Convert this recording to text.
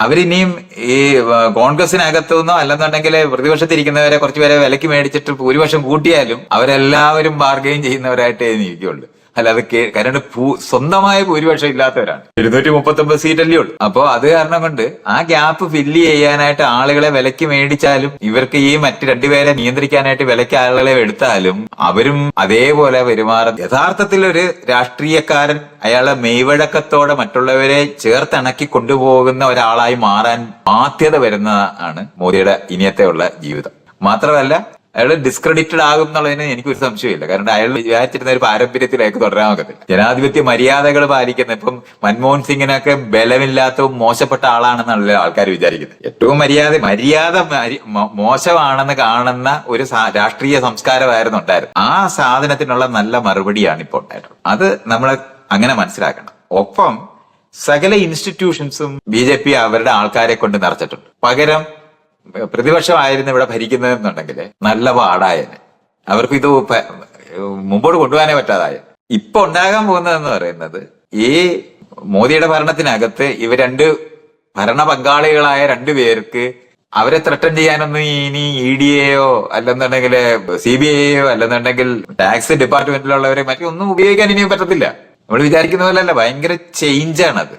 അവരിനിയും ഈ ആ, കോൺഗ്രസിനകത്തു നിന്നോ അല്ലെന്നുണ്ടെങ്കിൽ പ്രതിപക്ഷത്തിരിക്കുന്നവരെ കുറച്ചുപേരെ വിലക്ക് മേടിച്ചിട്ട് ഭൂരിപക്ഷം കൂട്ടിയാലും അവരെല്ലാവരും ബാർഗെയിൻ ചെയ്യുന്നവരായിട്ടേ ഇരിക്കുള്ളൂ. അല്ലാതെ കാരണം സ്വന്തമായ ഭൂരിപക്ഷം ഇല്ലാത്തവരാണ് ഇരുന്നൂറ്റി മുപ്പത്തി ഒമ്പത് സീറ്റല്ലേ ഉള്ളൂ. അപ്പോ അത് കാരണം കൊണ്ട് ആ ഗ്യാപ്പ് ഫില്ല് ചെയ്യാനായിട്ട് ആളുകളെ വിലക്ക് മേടിച്ചാലും ഇവർക്ക് ഈ മറ്റു രണ്ടുപേരെ നിയന്ത്രിക്കാനായിട്ട് വിലക്ക് ആളുകളെ എടുത്താലും അവരും അതേപോലെ പെരുമാറും. യഥാർത്ഥത്തിൽ ഒരു രാഷ്ട്രീയക്കാരൻ അയാളെ മെയ്വഴക്കത്തോടെ മറ്റുള്ളവരെ ചേർത്തിണക്കി കൊണ്ടുപോകുന്ന ഒരാളായി മാറാൻ ബാധ്യത വരുന്നതാണ് മോദിയുടെ ഇനിയത്തെ ഉള്ള ജീവിതം. മാത്രമല്ല അയാൾ ഡിസ്ക്രെഡിറ്റഡ് ആകും എന്നുള്ളതിന് എനിക്കൊരു സംശയമില്ല കാരണം അയാൾ വിചാരിച്ചിരുന്ന ഒരു പാരമ്പര്യത്തിലേക്ക് തുടരാൻ ഒക്കത്തില്ല. ജനാധിപത്യ മര്യാദകൾ പാലിക്കുന്ന ഇപ്പം മൻമോഹൻ സിംഗിനൊക്കെ ബലമില്ലാത്ത മോശപ്പെട്ട ആളാണെന്നുള്ള ആൾക്കാർ വിചാരിക്കുന്നത്. ഏറ്റവും മര്യാദ മര്യാദ മോശമാണെന്ന് കാണുന്ന ഒരു രാഷ്ട്രീയ സംസ്കാരമായിരുന്നു ഉണ്ടായിരുന്നു ആ സാധനത്തിനുള്ള നല്ല മറുപടിയാണ് ഇപ്പോൾ ഉണ്ടായിട്ടുള്ളത്. അത് നമ്മൾ അങ്ങനെ മനസ്സിലാക്കണം. ഒപ്പം സകല ഇൻസ്റ്റിറ്റ്യൂഷൻസും ബി ജെ പി അവരുടെ ആൾക്കാരെ കൊണ്ട് നിറച്ചിട്ടുണ്ട്. പകരം പ്രതിപക്ഷമായിരുന്നു ഇവിടെ ഭരിക്കുന്നതെന്നുണ്ടെങ്കിൽ നല്ല പാടായന് അവർക്ക് ഇത് മുമ്പോട്ട് കൊണ്ടുപോകാനേ പറ്റാതായ. ഇപ്പൊ ഉണ്ടാകാൻ പോകുന്നതെന്ന് പറയുന്നത് ഈ മോദിയുടെ ഭരണത്തിനകത്ത് ഇവ രണ്ട് ഭരണ പങ്കാളികളായ രണ്ടു പേർക്ക് അവരെ ത്രട്ടൻ ചെയ്യാനൊന്നും ഇനി ഇ ഡി എയോ അല്ലെന്നുണ്ടെങ്കിൽ സി ബി ഐയോ അല്ലെന്നുണ്ടെങ്കിൽ ടാക്സ് ഡിപ്പാർട്ട്മെന്റിലുള്ളവരെ മറ്റൊന്നും ഉപയോഗിക്കാൻ ഇനിയും പറ്റത്തില്ല. നമ്മൾ വിചാരിക്കുന്ന പോലെയല്ല ഭയങ്കര ചേഞ്ചാണത്